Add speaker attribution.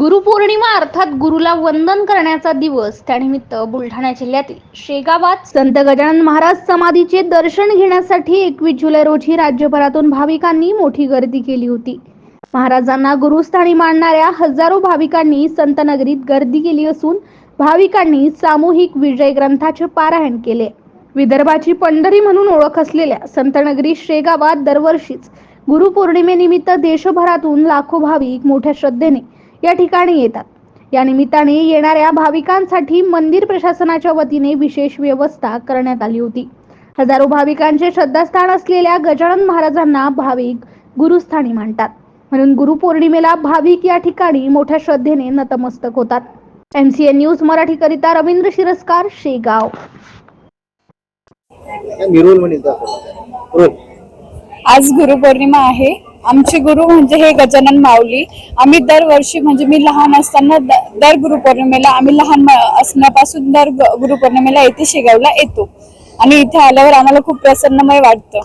Speaker 1: गुरुपौर्णिमा अर्थात गुरुला वंदन करण्याचा दिवस त्यानिमित्त बुलढाणा जिल्ह्यातील शेगावात संत गजानन महाराज समाधीचे दर्शन घेण्यासाठी एकवीस जुलै रोजी राज्यभरातून भाविकांनी मोठी गर्दी केली होती. महाराजांना गुरुस्थानी मानणाऱ्या हजारो भाविकांनी संत नगरीत गर्दी केली असून भाविकांनी सामूहिक विजय ग्रंथाचे पारायण केले. विदर्भाची पंढरी म्हणून ओळख असलेल्या संतनगरी शेगावात दरवर्षीच गुरुपौर्णिमेनिमित्त देशभरातून लाखो भाविक मोठ्या श्रद्धेने या ठिकाणी येतात. या निमित्ताने येणाऱ्या भाविकांसाठी मंदिर प्रशासनाच्या वतीने विशेष व्यवस्था करण्यात आली होती. हजारो भाविकांचे श्रद्धास्थान असलेल्या गजानन महाराजांना भाविक गुरुस्थानी मानतात. म्हणून गुरुपौर्णिमेला भाविक या ठिकाणी मोठ्या श्रद्धेने नतमस्तक होतात. एमसीएन न्यूज मराठीकरिता रवींद्र शिरस्कार शेगाव.
Speaker 2: आज गुरुपौर्णिमा आहे. आमचे गुरु म्हणजे हे गजानन माऊली. आम्ही दरवर्षी म्हणजे मी लहान असताना दर गुरुपौर्णिमेला आम्ही लहान असण्यापासून दर गुरुपौर्णिमेला येथे शेगावला येतो. आणि इथे आल्यावर आम्हाला खूप प्रसन्नमय वाटतं.